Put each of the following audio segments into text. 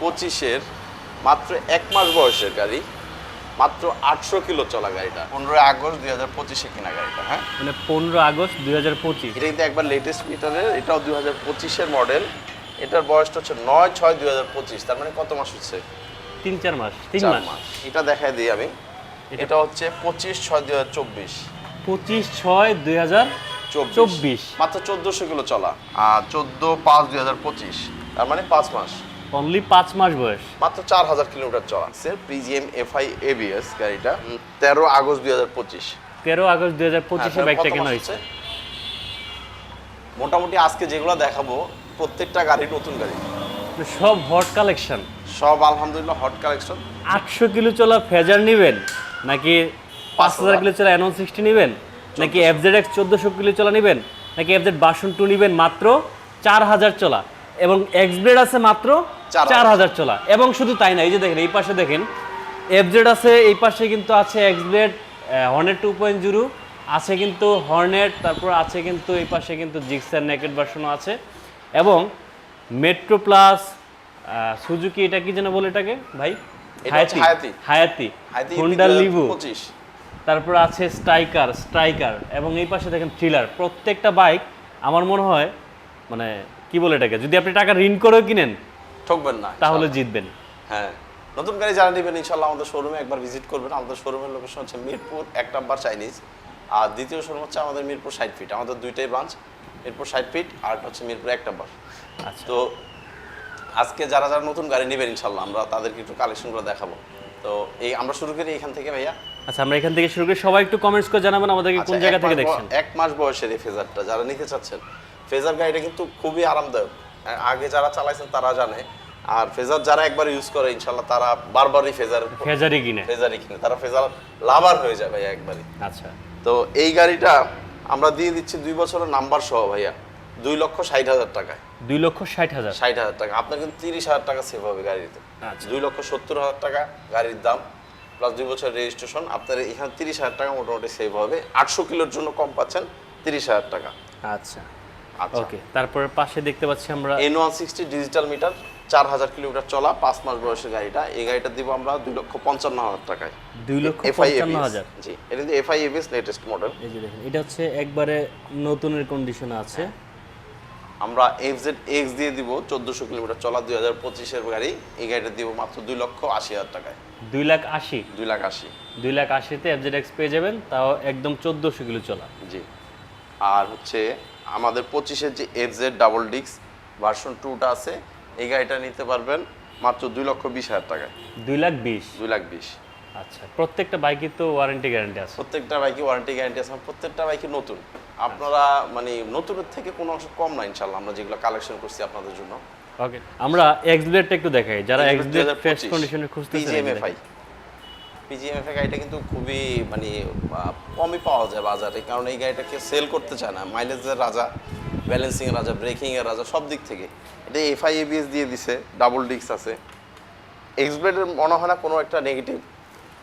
পঁচিশের মাত্র এক মাস বয়সের গাড়ি মাত্র আটশো কিলো চলা গাড়িটা। পনেরোই আগস্ট দুই হাজার পঁচিশে কিনা গাড়িটা হ্যাঁ? মানে পনেরো আগস্ট দুই হাজার পঁচিশ। এটা কিন্তু একবার লেটেস্ট মিটারের এটাও দুই হাজার পঁচিশের মডেল এটার বয়সটা হচ্ছে নয় ছয় দুই হাজার পঁচিশ তার মানে কত মাস হচ্ছে? তিন চার মাস তিন চার মাস। মাস। এটা দেখাই দিই আমি। এটা হচ্ছে পঁচিশ ছয় দুই হাজার চব্বিশ। পঁচিশ ছয় দুই হাজার চব্বিশ। মাত্র চোদ্দোশো কিলো চলা। আর চোদ্দ পাঁচ দুই হাজার পঁচিশ তার মানে পাঁচ মাস। অনলি পাঁচ মাস বয়স। মাত্র চার হাজার কিলোমিটার চলা। এফআই এবিএস গাড়িটা তেরো আগস্ট দুই হাজার পঁচিশ। তেরো আগস্ট দুই হাজার পঁচিশে হ্যাঁ, বাইকটা কেনা হয়েছে? মোটামুটি আজকে যেগুলো দেখাবো প্রত্যেকটা গাড়ি নতুন গাড়ি। সব হট কালেকশন সব আলহামদুলিল্লাহ হট কালেকশন আটশো কিলো চলা ফেজার নেবেন? নাকি পাঁচ হাজার কিলো চলা এনন সিক্সটি নেবেন? নাকি এফজেড এক্স চোদ্দোশো কিলো চলা নেবেন? নাকি এফজেড বাসন টু নেবেন? মাত্র চার হাজার চলা। এবং এক্সব্লেড আছে মাত্র চার হাজার। চলা। এবং শুধু তাই না এই যে দেখেন এই পাশে দেখেন এফজেড আছে এই পাশে কিন্তু আছে X Blade Hornet two point zero আছে কিন্তু হর্নেট তারপর আছে কিন্তু এই পাশে কিন্তু জিক্সার নেকেট ভার্সনও আছে। এবং মেট্রো প্লাস সুজুকি এটা কি যেন বলে এটাকে ভাই? হায়াতি। হায়াতি হোন্ডা লিভু তারপর আছে স্ট্রাইকার স্ট্রাইকার এবং এই পাশে দেখেন থ্রিলার প্রত্যেকটা বাইক আমার মনে হয় মানে কি বলে এটাকে? যদি আপনি টাকা ঋণ করেও কিনেন ঠকবেন না তাহলে জিতবেন। হ্যাঁ নতুন গাড়ি যারা নেবেন ইনশাল্লাহ আমাদের শোরুমে একবার ভিজিট করবেন। আমাদের শোরুমের লোকেশন হচ্ছে মিরপুর এক নাম্বার চাইনিজ আর দ্বিতীয় শোরুম হচ্ছে আমাদের মিরপুর ষাট ফিট আমাদের দুইটাই ব্রাঞ্চ মিরপুর ষাট ফিট আর একটা হচ্ছে মিরপুর এক নাম্বার। আচ্ছা। তো আজকে যারা যারা নতুন গাড়ি নেবেন ইনশাল্লাহ আমরা তাদেরকে একটু কালেকশনগুলো দেখাবো। তো এই আমরা শুরু করি এখান থেকে ভাইয়া। আচ্ছা আমরা এখান থেকে শুরু করি। সবাই একটু কমেন্টস করে জানাবেন আমাদেরকে কোন আচ্ছা, জায়গা এক থেকে মাস দেখছেন? এক মাস বয়সের এই ফেজারটা যারা নিতে চাচ্ছেন। ফেজার গাড়িটা কিন্তু খুবই আরামদায়ক। আগে যারা চালাইছেন তারা জানে। আর ফেজার যারা একবার ইউজ করে ইনশাল্লাহ তারা বারবারই ফেজার ফেজারি কিনে। ফেজারই কিনে। তারা ফেজার লাভার হয়ে যায় ভাইয়া একবারই। আচ্ছা। তো এই গাড়িটা আমরা দিয়ে দিচ্ছি দুই বছরের নাম্বার সহ ভাইয়া। দুই লক্ষ ষাট হাজার টাকায়। দুই লক্ষ ষাট হাজার। ষাট হাজার টাকা। আপনার কিন্তু তিরিশ হাজার টাকা সেভ হবে গাড়িতে। আচ্ছা। দুই লক্ষ সত্তর হাজার টাকা গাড়ির দাম। প্লাস দুই বছর রেজিস্ট্রেশন আপনার এখানে তিরিশ হাজার টাকা মোটামুটি সেভ হবে। আটশো কিলোর জন্য কম পাচ্ছেন তিরিশ হাজার টাকা। আচ্ছা। ওকে তারপরে পাশে দেখতে পাচ্ছি আমরা N one sixty digital meter চার হাজার কিলোমিটার চলা পাঁচ মাস বয়সের গাড়িটা। এই গাড়িটা দিব আমরা দুই লক্ষ পঞ্চান্ন হাজার টাকায়। দুই লক্ষ পঞ্চান্ন হাজার। জি এটা কিন্তু এফআই এবিএস লেটেস্ট মডেল এই যে দেখেন এটা হচ্ছে একবারে নতুনের কন্ডিশনে আছে। আমরা এফ জেড এক্স দিয়ে দিব চোদ্দোশো কিলোমিটার চলা দুই হাজার পঁচিশের গাড়ি। এই গাড়িটা দিব মাত্র দুই লক্ষ আশি হাজার টাকায়। দুই লাখ আশি। দুই লাখ আশি। দুই লাখ আশিতে এফজেড এক্স পেয়ে যাবেন তাও একদম চোদ্দোশো কিলো চলা। জি। আর হচ্ছে আমাদের পঁচিশের যে এফ জেড ডাবল ডিক্স ভার্সন টুটা আছে এই গাড়িটা নিতে পারবেন মাত্র দুই লক্ষ বিশ হাজার টাকায়। দুই লাখ বিশ? দুই লাখ বিশ। আচ্ছা প্রত্যেকটা বাইকের তো ওয়ারেন্টি গ্যারান্টি আছে। প্রত্যেকটা বাইকে ওয়ারেন্টি গ্যারান্টি আছে প্রত্যেকটা বাইকে নতুন। আপনারা মানে নতুনের থেকে কোনো অংশ কম না ইনশাল্লাহ আমরা যেগুলো কালেকশন করছি আপনাদের জন্য। ওকে আমরা এক্স ব্লেডটা একটু দেখাই যারা এক্স ব্লেড ফ্রেশ কন্ডিশনে খুঁজতেছেন পিজিএমএফআই গাড়িটা কিন্তু খুবই মানে কমই পাওয়া যায় বাজারে। কারণ এই গাড়িটাকে সেল করতে চায় না। মাইলেজের রাজা ব্যালেন্সিং এর রাজা ব্রেকিংয়ের রাজা, সব দিক থেকে। এটা এফআই এবিএস দিয়ে দিছে ডাবল ডিস্ক আছে। এক্সব্লেডের মনে হয় না কোনো একটা নেগেটিভ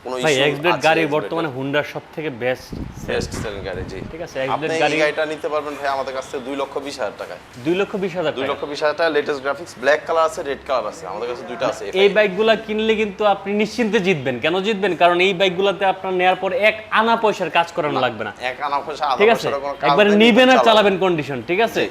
কোনো ব্লেড গাড়ি বর্তমানে হুন্ডার সব থেকে বেস্ট বেস্ট সেলিং গাড়ি জি। ঠিক আছে, আপনি এই গাড়ি- গাড়িটা নিতে পারবেন ভাই আমাদের কাছ থেকে দুই লক্ষ বিশ হাজার টাকায়। দুই লক্ষ বিশ হাজার দুই লক্ষ বিশ হাজার টাকা লেটেস্ট গ্রাফিক্স ব্ল্যাক কালার আছে রেড কালার আছে আমাদের কাছে দুইটা আছে এই বাইকগুলা কিনলে কিন্তু আপনি নিশ্চিন্তে জিতবেন। কেন জিতবেন? কারণ এই বাইকগুলোতে আপনার নেওয়ার পর এক আনা পয়সার কাজ করানো লাগবে না। এক আনা পয়সা ঠিক আছে? একবার নিবেন আর। চালাবেন। কন্ডিশন ঠিক আছে?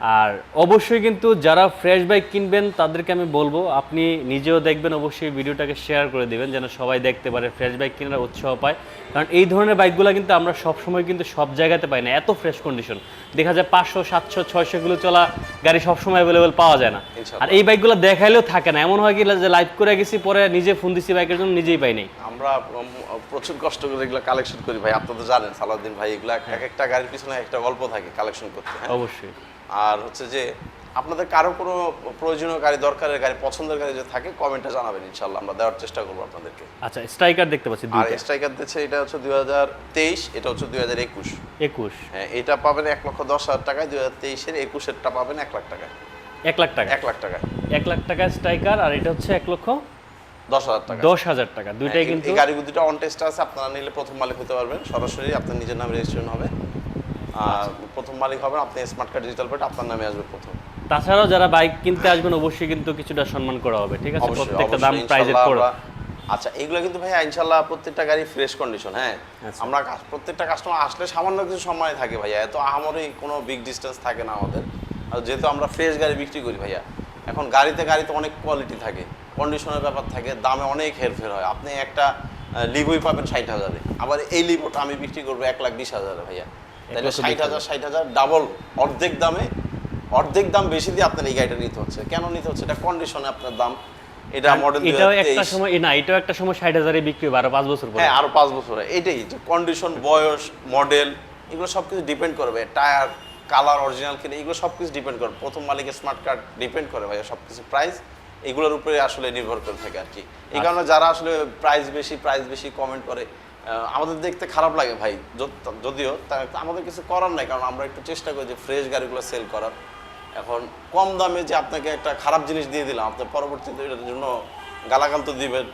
আর অবশ্যই কিন্তু যারা ফ্রেশ বাইক কিনবেন তাদেরকে আমি বলব আপনি নিজেও দেখবেন অবশ্যই ভিডিওটাকে শেয়ার করে দিবেন যেন সবাই দেখতে পারে ফ্রেশ বাইক কেনার উৎসাহ পায়। কারণ এই ধরনের বাইকগুলো কিন্তু আমরা সব সময় কিন্তু সব জায়গাতে পাই না এত ফ্রেশ কন্ডিশন দেখা যায় পাঁচশো সাতশো ছয়শো কিলো চলা গাড়ি সবসময় অ্যাভেলেবেল পাওয়া যায় না। আর এই বাইকগুলো দেখাইলেও থাকে না। এমন হয় কি যে লাইভ করে গেছি পরে নিজে ফোন দিছি বাইকের জন্য নিজেই পাই নাই। আমরা প্রচুর কষ্ট করে এগুলো কালেকশন করি ভাই আপনারা তো জানেন সালাউদ্দিন ভাই এগুলা এক একটা গাড়ির পিছনে একটা গল্প থাকে কালেকশন করতে হ্যাঁ? অবশ্যই। আর হচ্ছে যে আপনাদের কারও কোনো প্রয়োজনীয় গাড়ি দরকারের গাড়ি পছন্দের গাড়ি যদি থাকে কমেন্টে জানাবেন ইনশাল্লাহ আমরা দেওয়ার চেষ্টা করব আপনাদেরকে। আচ্ছা স্ট্রাইকার দেখতে পাচ্ছি আর স্ট্রাইকার দিচ্ছে এটা হচ্ছে দুই হাজার তেইশ এটা হচ্ছে দুই হাজার একুশ। একুশ। হ্যাঁ এটা পাবেন এক লক্ষ দশ হাজার টাকায় দুই হাজার তেইশের একুশেরটা পাবেন এক লাখ টাকায়। এক লাখ টাকা। এক লাখ টাকায়। এক লাখ টাকা স্ট্রাইকার আর এটা হচ্ছে এক লক্ষ দশ হাজার টাকা। দশ হাজার টাকা। দুইটাই কিন্তু এই গাড়িগুলো দুটো অন টেস্ট আছে আপনারা নিলে প্রথম মালিক হতে পারবেন। সরাসরি আপনার নিজের নামে রেজিস্ট্রেশন হবে। প্রথম মালিক হবেন আপনি স্মার্ট কার্ড ডিজিটাল পেট আপনার নামে আসবে প্রথম। তাছাড়াও যারা বাইক কিনতে আসবেন অবশ্যই কিন্তু কিছুটা সম্মান করা হবে ঠিক আছে? প্রত্যেকটা দাম প্রাইজের করে আচ্ছা এগুলো কিন্তু ভাই ইনশাল্লাহ প্রত্যেকটা গাড়ি ফ্রেশ কন্ডিশন হ্যাঁ? আচ্ছা। আমরা প্রত্যেকটা কাস্টমার আসলে সামান্য কিছু সময় থাকে ভাইয়া এত আহামরি কোনো বিগ ডিস্টেন্স থাকে না আমাদের। আর যেহেতু আমরা ফ্রেশ গাড়ি বিক্রি করি ভাইয়া এখন গাড়িতে গাড়িতে অনেক কোয়ালিটি থাকে কন্ডিশনের ব্যাপার থাকে দামে অনেক হেরফের হয়। আপনি একটা লিভুই পাবেন ষাট হাজারে আবার এই লিভোটা আমি বিক্রি করব এক লাখ বিশ হাজারে ভাইয়া। তাহলে ষাট হাজার ষাট হাজার ডাবল অর্ধেক দামে অর্ধেক দাম বেশি দিয়ে আপনার এই গাড়িটা নিতে হচ্ছে। কেন নিতে হচ্ছে? এটা কন্ডিশনে আপনার দাম। এটা মডেল এটাও একটা সময় না এটাও একটা সময় ষাট হাজারে বিক্রি হবে আরও পাঁচ বছর পরে। হ্যাঁ আরও পাঁচ বছর যে কন্ডিশন বয়স মডেল এগুলো সব কিছু ডিপেন্ড করবে। টায়ার কালার অরিজিনাল কিনে এগুলো সব কিছু ডিপেন্ড করে প্রথম মালিকের স্মার্ট কার্ড ডিপেন্ড করে ভাইয়া সব কিছু প্রাইস এগুলোর উপরে আসলে নির্ভর করে থাকে আর কি। এই কারণে যারা আসলে প্রাইস বেশি প্রাইস বেশি কমেন্ট করে আমাদের দেখতে খারাপ লাগে ভাই। যদ- যদিও আমাদের কিছু করার নাই, কারণ আমরা একটু চেষ্টা করি যে ফ্রেশ গাড়িগুলো সেল করার। এখন কম দামে যে আপনাকে একটা খারাপ জিনিস দিয়ে দিলাম, আপনি পরবর্তীতে এটার জন্য গালাগাল তো দিবেন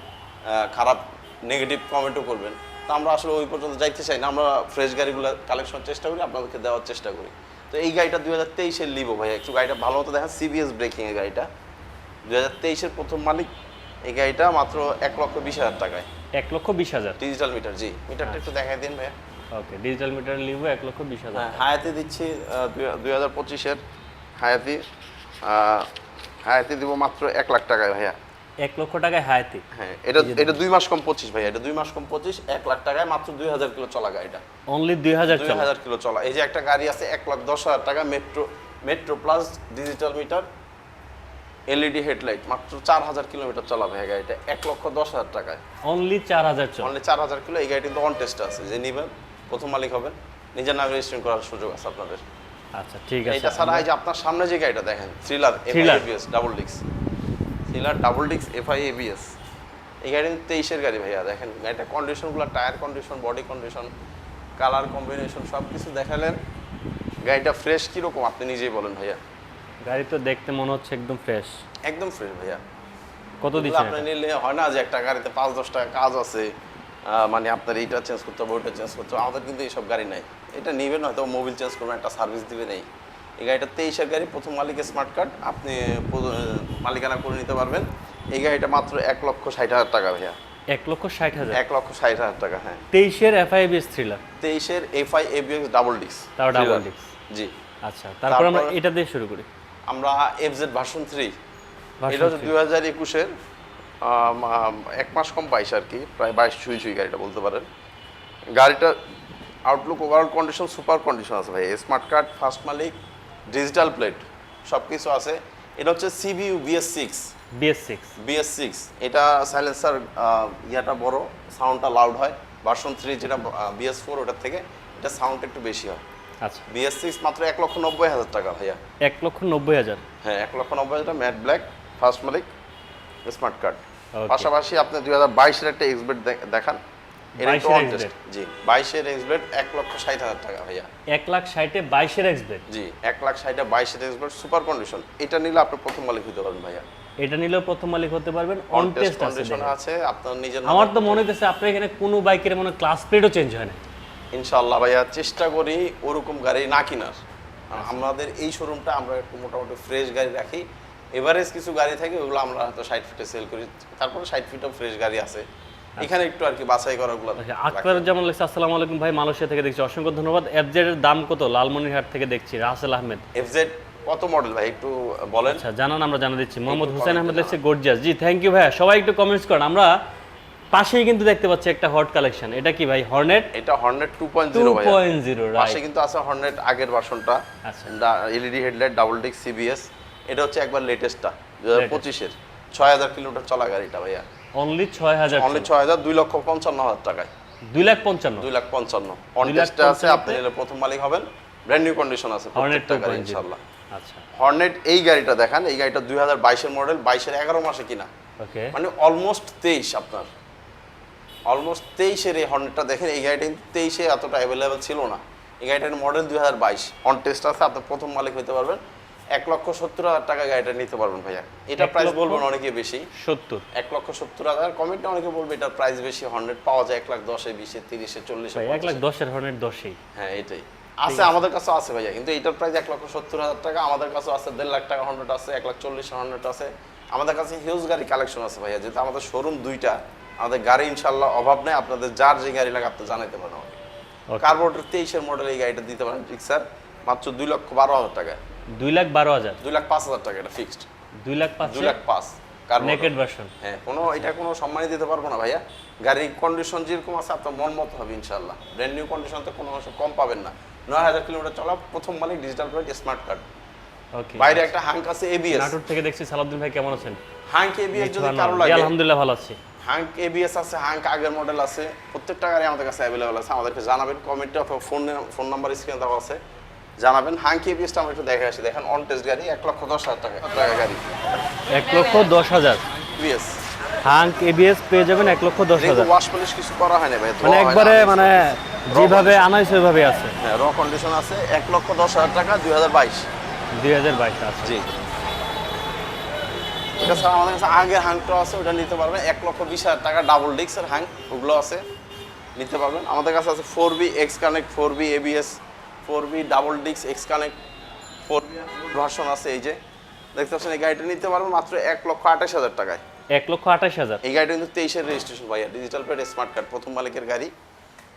খারাপ নেগেটিভ কমেন্টও করবেন। তো আমরা আসলে ওই পর্যন্ত যাইতে চাই না, আমরা ফ্রেশ গাড়িগুলো কালেকশন চেষ্টা করি, আপনাদেরকে দেওয়ার চেষ্টা করি। তো এই গাড়িটা দুই হাজার তেইশের লিবো ভাই, একটু গাড়িটা ভালো মতো দেখেন সিবিএস ব্রেকিং এর গাড়িটা। দুই হাজার তেইশের প্রথম মালিক, এই গাড়িটা মাত্র এক লক্ষ বিশ হাজার টাকায়। এক লক্ষ বিশ হাজার। ডিজিটাল মিটার জি। মিটারটা একটু দেখাই দিন ভাইয়া। ওকে ডিজিটাল মিটার নিব এক লক্ষ বিশ হাজার হ্যাঁ হায়াতি দিচ্ছি দুই হাজার পঁচিশের হায়াতি। হায়াতি দিব মাত্র এক লাখ টাকায় ভাইয়া। এক লক্ষ টাকায় হায়াতি। হ্যাঁ এটা এটা দুই মাস কম পঁচিশ ভাইয়া এটা দুই মাস কম পঁচিশ এক লাখ টাকায় মাত্র দুই হাজার কিলো চলা গাড়িটা। অনলি দুই হাজার দুই হাজার কিলো চলা। এই যে একটা গাড়ি আছে এক লাখ দশ হাজার টাকা metro metro plus digital meter LED headlight মাত্র চার হাজার কিলোমিটার চলা ভাইয়া গাড়িটা এক লক্ষ দশ হাজার টাকায়। অনলি চার হাজার অনলি চার হাজার কিলো এই গাড়ি কিন্তু অন টেস্ট আছে যে নিবেন প্রথম মালিক হবেন নিজের নামে রেজিস্ট্রেশন করার সুযোগ আছে আপনাদের। আচ্ছা ঠিক আছে। এটা ছাড়া এই যে আপনার সামনে যে গাড়িটা দেখেন thriller Thriller। ABS double discs thriller double discs FI ABS এই গাড়ি তেইশের গাড়ি ভাইয়া দেখেন গাড়িটা কন্ডিশনগুলো tyre condition body condition colour combination সব কিছু দেখালেন। গাড়িটা ফ্রেশ কীরকম আপনি নিজেই বলেন ভাইয়া। গাড়ি তো দেখতে মনে হচ্ছে একদম ফ্রেশ একদম ফ্রেশ ভাইয়া। কত দিচ্ছেন আপনি নিলে হয় না যে একটা গাড়িতে পাঁচ দশ টাকা কাজ আছে মানে আপনার এইটা চেঞ্জ করতে হবে ওইটা চেঞ্জ করতে হবে। আমাদের কিন্তু এইসব গাড়ি নাই। এটা নেবেন হয়তো মোবিল চেঞ্জ করবেন একটা সার্ভিস দিবেন এই। এই গাড়িটা তেইশের গাড়ি প্রথম মালিকের স্মার্ট কার্ড আপনি মালিকানা করে নিতে পারবেন। এই গাড়িটা মাত্র এক লক্ষ ষাট হাজার টাকা ভাইয়া। এক লক্ষ ষাট হাজার? এক লক্ষ ষাট হাজার টাকা হ্যাঁ। তেইশের এফআইবিএস থ্রিলার তেইশের এফআই এবিএক্স ডাবল ডিক্স তাও double disc। জি। আচ্ছা তারপর আমরা এটা দিয়ে শুরু করি। আমরা এফজেড ভার্সন থ্রি এটা হচ্ছে। দুই হাজার একুশের এক মাস কম বাইশ আর কি প্রায় বাইশ ছুঁই ছুঁই গাড়িটা বলতে পারেন। গাড়িটা outlook overall condition super condition আছে ভাই। স্মার্ট কার্ড ফার্স্ট মালিক ডিজিটাল প্লেট সব কিছু আছে। এটা হচ্ছে CBU BS six BS six BS six এটা সাইলেন্সার ইয়াটা বড় সাউন্ডটা লাউড হয়। ভার্সন থ্রি যেটা বিএস ফোর ওটার থেকে এটা সাউন্ড একটু বেশি হয়। আচ্ছা। বিএস সিক্স মাত্র এক লক্ষ নব্বই হাজার টাকা ভাইয়া। এক লক্ষ নব্বই হাজার? হ্যাঁ এক লক্ষ নব্বই হাজার ম্যাট ব্ল্যাক ফার্স্ট মালিক স্মার্ট কার্ড পাশাপাশি আপনি দুই হাজার বাইশের একটা এক্সবেট দেখান। এটা একটু 22 on এর test। জি বাইশের এক্সবেট এক লক্ষ ষাট হাজার টাকা ভাইয়া। এক লাখ ষাটে বাইশের এক্সবেট জি এক লাখ ষাটে বাইশের এক্সবেট সুপার কন্ডিশন এটা নিলে আপনি প্রথম মালিক হতে পারেন ভাইয়া। এটা নিলেও প্রথম মালিক হতে পারবেন। অন টেস্ট আছে আপনার নিজের আমার তো মনে হচ্ছে আপনার এখানে কোনো বাইকের মনে ক্লাস প্লেটও চেঞ্জ হয় না ইনশাআল্লাহ ভাইয়া চেষ্টা করি ওরকম গাড়ি না কিনার। আমাদের এই শোরুমটা আমরা একটু মোটামুটি ফ্রেশ গাড়ি রাখি। এভারেজ কিছু গাড়ি থাকে ওগুলো আমরা হয়তো ষাট ফিটে সেল করি। তারপরে ষাট ফিটও ফ্রেশ গাড়ি আছে। এখানে একটু আর কি বাছাই করাগুলো আচ্ছা আকবর যেমন লেগেছে আসসালামু আলাইকুম ভাই মালয়েশিয়া থেকে দেখছি। অসংখ্য ধন্যবাদ। এফজেড এর দাম কত? লালমনিরহাট থেকে দেখছি রাসেল আহমেদ। এফজেড কত মডেল ভাই একটু বলেন? আচ্ছা জানান আমরা জানা দিচ্ছি। মোহাম্মদ হুসেন আহমেদ এ গর্জিয়াস জি থ্যাংক ইউ ভাইয়া সবাই একটু কমেন্টস করেন। আমরা পাশেই কিন্তু দেখতে পাচ্ছি একটা হট কালেকশন এটা কি ভাই হর্নেট এটা Hornet two point two zero ভাই পয়েন্ট জিরো পাশে কিন্তু আছে হর্নেট আগের ভার্সনটা আচ্ছা। LED headlight double disc CBS এটা হচ্ছে একবার লেটেস্টটা দু হাজার পঁচিশের। ছয় হাজার কিলোমিটার চলা গাড়িটা ভাইয়া। অনলি ছয় হাজার অনলি ছয় হাজার দুই লক্ষ পঞ্চান্ন হাজার টাকায়। দুই লাখ পঞ্চান্ন। দুই লাখ পঞ্চান্ন। অন দুই টেস্টে আছে আপনি নিলে প্রথম মালিক হবেন। ব্র্যান্ড নিউ কন্ডিশন আছে প্রত্যেকটা গাড়ি পয়েন্ট ইনশাল্লাহ আচ্ছা। হর্নেট এই গাড়িটা দেখেন এই গাড়িটা দুই হাজার বাইশের মডেল বাইশের এগারো মাসে কিনা। ওকে মানে অলমোস্ট তেইশ আপনার। অলমোস্ট তেইশের এই হর্নেটটা দেখেন এই গাড়িটা কিন্তু তেইশে এতটা অ্যাভেলেবেল ছিল না। এই গাড়িটার মডেল দুই হাজার বাইশ। অন টেস্ট আছে আপনি প্রথম মালিক হতে পারবেন। এক লক্ষ সত্তর হাজার টাকা গাড়িটা নিতে পারবেন ভাইয়া। এটা প্রাইস বলবেন অনেকে বেশি। সত্তর। এক লক্ষ সত্তর হাজার কমেন্টে অনেকে বলবে এটার প্রাইস বেশি। হন্ড্রেড পাওয়া যায় এক লাখ দশে বিশে তিরিশে চল্লিশে এক লাখ দশের হর্নেট দশেই। হ্যাঁ এটাই। আছে আমাদের কাছে আছে ভাইয়া কিন্তু এটার প্রাইস এক লক্ষ সত্তর হাজার টাকা আমাদের কাছে আছে দেড় লাখ টাকা হন্ড্রেড আছে এক লাখ চল্লিশ হন্ড্রেড আছে। আমাদের কাছে হিউজ গাড়ি কালেকশন আছে ভাইয়া যেহেতু আমাদের শোরুম দুইটা। আমাদের গাড়ি ইনশাল্লাহ অভাব নেই। আপনাদের যার যে গাড়ি লাগে আপনি জানাইতে পারেন আমাকে. কার্বোরেটর তেইশের মডেল এই গাড়িটা দিতে পারেন ঠিক স্যার মাত্র দুই লক্ষ বারো হাজার টাকা। দুই লাখ বারো হাজার? দুই লাখ পাঁচ হাজার টাকা এটা ফিক্সড দুই লাখ পাঁচ? দুই লাখ পাঁচ। নেকেড ভার্সন হ্যাঁ কোনো এটা কোনো সম্মানই দিতে পারব না ভাইয়া। গাড়ির কন্ডিশন যেরকম আছে আপনার মন মতো হবে ইনশাল্লাহ ব্র্যান্ড নিউ কন্ডিশন তো কোনো অংশ কম পাবেন না। নয় হাজার কিলোমিটার চলা প্রথম মালিক ডিজিটাল প্লেট স্মার্ট কার্ড বাইরে একটা হাঙ্ক আছে এবিএস নাটোর থেকে দেখছি সালাউদ্দিন ভাই কেমন আছেন? হাঙ্ক এবিএস যদি। কারও লাগে। আলহামদুলিল্লাহ ভালো আছি। হাঙ্ক এবিএস আছে হাঙ্ক আগের মডেল আছে প্রত্যেকটা গাড়ি আমাদের কাছে অ্যাভেলেবল আছে। আমাদেরকে জানাবেন কমেন্টে অথবা ফোন ফোন নাম্বার স্ক্রিনে দেওয়া আছে। জানাবেন হাঙ্ক এবিএসটা আমরা একটু দেখে আসি। দেখেন অন টেস্ট গাড়ি এক লক্ষ দশ হাজার টাকা টাকা গাড়ি। এক লক্ষ দশ হাজার? এবিএস হাঙ্ক এবিএস পেয়ে যাবেন এক লক্ষ দশ হাজার। ওয়াশ পলিশ কিছু করা হয় না ভাই মানে একবারে মানে যেভাবে আনাইছে ওইভাবে আছে। হ্যাঁ র কন্ডিশন আছে এক লক্ষ দশ হাজার টাকা দুই হাজার বাইশ। দুই হাজার বাইশ আছে জি। এটা ছাড়া আমাদের কাছে আগের হাঙ্কটা আছে ওটা নিতে পারবেন। এক লক্ষ বিশ হাজার টাকা ডাবল ডিক্সের হাঙ্ক ওগুলো আছে নিতে পারবেন। আমাদের কাছে আছে four V X connect four V ABS four V double ডিক্স X connect four V version আছে এই যে। দেখতে পাচ্ছেন এই গাড়িটা নিতে পারবেন মাত্র এক লক্ষ আঠাশ হাজার টাকায়। এক লক্ষ আঠাশ হাজার? এই গাড়িটা কিন্তু তেইশের রেজিস্ট্রেশন ভাইয়া ডিজিটাল প্লেট স্মার্ট কার্ড প্রথম মালিকের গাড়ি।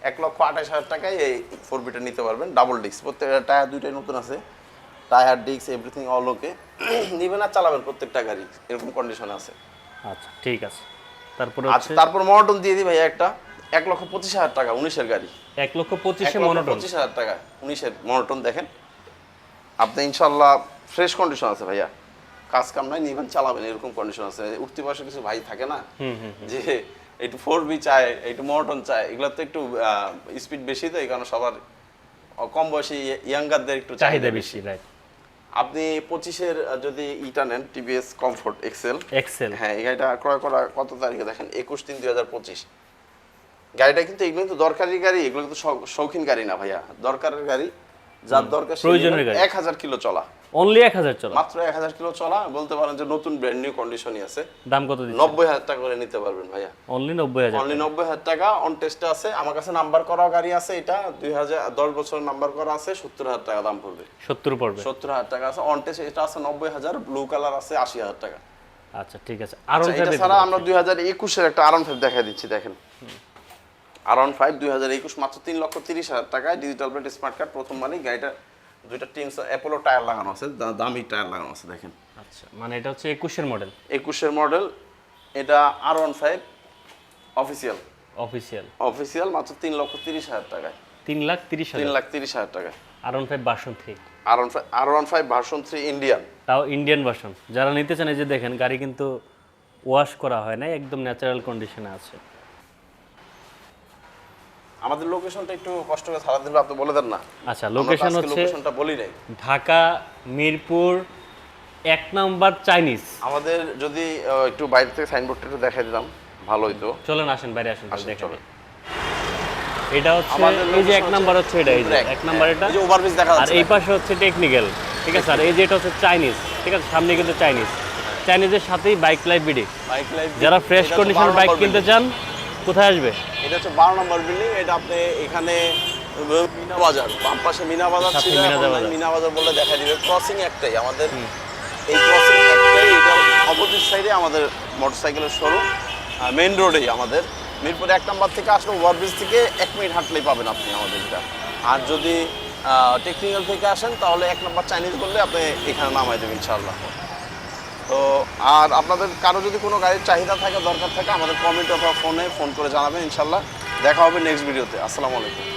এক লক্ষ আঠাশ হাজার টাকায় এই ফোর বিটা নিতে পারবেন ডাবল ডিস্ক প্রত্যেকটা টায়ার দুইটাই নতুন আছে। Tyre disc everything all okay. নিবেন আর চালাবেন প্রত্যেকটা গাড়ি এরকম কন্ডিশন আছে। আচ্ছা ঠিক আছে। তারপরে আচ্ছা তারপর মনোটন দিয়ে দিই ভাইয়া একটা। এক লক্ষ পঁচিশ হাজার টাকা উনিশের গাড়ি। এক লক্ষ পঁচিশে মনোটন পঁচিশ হাজার টাকা উনিশের মনোটন দেখেন। আপনি ইনশাল্লাহ ফ্রেশ কন্ডিশন আছে ভাইয়া। কাজ কাম নাই নিবেন চালাবেন এরকম কন্ডিশন আছে। উঠতে বয়সে কিছু ভাই থাকে না যে একটু ফোর বি চায় একটু মনোটন চায় এগুলো তো একটু স্পিড বেশি তো এই কারণে সবার কম বয়সী ইয়াঙ্গারদের একটু চাহিদা বেশি রাইট আপনি পঁচিশের যদি ইটা নেন টিভিএস কমফোর্ট এক্সেল এক্সেল হ্যাঁ এই গাড়িটা ক্রয় করা কত তারিখে দেখেন? একুশ তিন দুই হাজার পঁচিশ। গাড়িটা কিন্তু এগুলো কিন্তু দরকারি গাড়ি এগুলো কিন্তু শৌখিন গাড়ি না ভাইয়া। দরকারের গাড়ি যার দরকার প্রয়োজনের গাড়ি। এক হাজার কিলো চলা। অনলি এক হাজার চলা। মাত্র এক হাজার কিলো চলা বলতে পারেন যে নতুন ব্র্যান্ড নিউ কন্ডিশনই আছে। দাম কত টাকা করে নিতে পারবেন ভাইয়া। অনলি নব্বই হাজার অনলি নব্বই হাজার টাকা অন টেস্টে আছে। আমার কাছে নাম্বার করা গাড়ি আছে এটা। দুই হাজার দশ বছর নাম্বার করা আছে। সত্তর হাজার টাকা দাম পড়বে। সত্তর পড়বে। সত্তর হাজার টাকা আছে। অন টেস্ট এটা আছে নব্বই হাজার ব্লু কালার আছে আশি হাজার টাকা। আচ্ছা ঠিক আছে। আরও আচ্ছা, এটা ছাড়া আমরা দুই হাজার একুশের একটা আরন ফাইভ দেখা দিচ্ছি দেখেন। আরন ফাইভ দুই হাজার একুশ মাত্র তিন লক্ষ তিরিশ হাজার টাকায় ডিজিটাল প্লেট স্মার্ট কার্ড প্রথম মালিক। গাড়িটা দুইটা টিমস অ্যাপোলো টায়ার লাগানো আছে দামি টায়ার লাগানো আছে দেখেন। আচ্ছা মানে এটা হচ্ছে একুশের মডেল একুশের মডেল এটা R one five official official official মাত্র তিন লক্ষ তিরিশ হাজার টাকায়। তিন লাখ তিরিশ তিন হাজার লাখ তিরিশ হাজার টাকায়। R one five version three R one five R one five version three Indian তাও ইন্ডিয়ান ভার্সন যারা নিতে চান এই যে দেখেন গাড়ি কিন্তু ওয়াশ করা হয় না একদম ন্যাচারাল কন্ডিশনে আছে। আমাদের লোকেশনটা একটু কষ্ট করে সারা দিন আপনি বলে দেন না। আচ্ছা লোকেশন হচ্ছে লোকেশনটা বলি নাই। ঢাকা মিরপুর এক নাম্বার চাইনিজ। আমাদের যদি একটু বাইরে থেকে সাইনবোর্ডটা একটু দেখাই দিতাম ভালো হইতো চলেন আসেন বাইরে আসেন দেখেন এটা হচ্ছে এই যে এক নাম্বার হচ্ছে এটা এই যে এক নাম্বার এটা। এই যে ওভারব্রিজ দেখা যাচ্ছে। আর এই পাশে হচ্ছে টেকনিক্যাল ঠিক আছে? আর এই যে এটা হচ্ছে চাইনিজ ঠিক আছে? সামনে কিন্তু চাইনিজ চাইনিজের সাথেই bike life BD bike life যারা ফ্রেশ কন্ডিশনের বাইক কিনতে চান কোথায় আসবে? এটা হচ্ছে বারো নম্বর বিল্ডিং এটা আপনি এখানে মিনা বাজার বাম পাশে মিনা বাজার ছিল মিনা বাজার। বলে দেখা দিবে। ক্রসিং একটাই আমাদের এই ক্রসিং একটাই এটা অপোজিট সাইডে আমাদের মোটরসাইকেলের শোরুম মেইন রোডেই আমাদের। মিরপুর এক নম্বর থেকে আসলে ওভারব্রিজ থেকে এক মিনিট হাঁটলেই পাবেন আপনি আমাদের এটা। আর যদি টেকনিক্যাল থেকে আসেন তাহলে এক নম্বর চাইনিজ বললে আপনি এখানে নামাই দেবেন ইনশাআল্লাহ। তো আর আপনাদের কারও যদি কোনো গাড়ির চাহিদা থাকে, দরকার থাকে, আমাদের কমেন্ট অথবা ফোনে ফোন করে জানাবেন, ইনশাল্লাহ। দেখা হবে নেক্সট ভিডিওতে আসসালামু আলাইকুম।